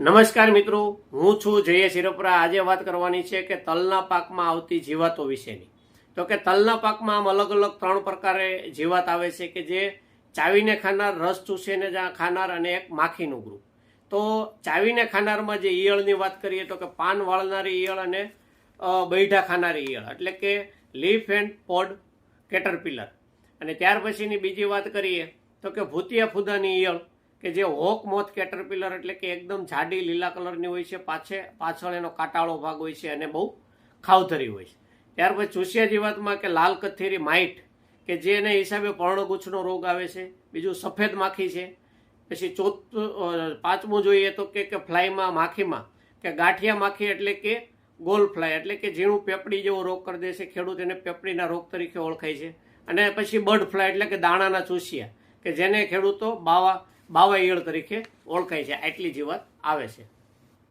નમસ્કાર મિત્રો, હું છું જય શિરોપરા આજે વાત કરવાની છે કે તલના પાકમાં આવતી જીવાતો વિશેની. તો કે તલના પાકમાં આમ અલગ અલગ ત્રણ પ્રકારે જીવાત આવે છે કે જે ચાવીને ખાનાર, રસ ચૂસીને ખાનાર અને એક માખીનું ગ્રુપ. તો ચાવીને ખાનારમાં જે ઈયળની વાત કરીએ તો કે પાન વાળનારી ઈયળ અને બૈઠા ખાનારી ઈયળ. એટલે કે લીફ એન્ડ પોડ કેટરપિલર. અને ત્યાર પછીની બીજી વાત કરીએ તો કે ભૂતિયા ફૂદાની ઈયળ. કે જે હોક મોથ કેટરપિલર એટલે કે એકદમ જાડી લીલા કલરની હોય છે, પાછે પાછળ એનો કાટાળો ભાગ હોય છે અને બહુ ખાવધરી હોય છે. ત્યાર પછી ચૂસિયા જીવાતમાં કે લાલ કથેરી માઇટ, કે જે એને હિસાબે પર્ણગુચ્છનો રોગ આવે છે, બીજું સફેદ માખી છે. પછી ચોથું પાંચમું જોઈએ તો કે ફ્લાયમાં માખીમાં, કે ગાંઠિયા માખી એટલે કે ગોલ ફ્લાય, એટલે કે ઝીણું પેપડી જેવો રોગ કરી દે છે, ખેડૂત એને પેપડીના રોગ તરીકે ઓળખાય છે. અને પછી બર્ડ ફ્લાય એટલે કે દાણાના ચૂસિયા, કે જેને ખેડૂતો બાવા બાવા ઈયળ તરીકે ઓળખાય છે. આટલી જીવાત આવે છે.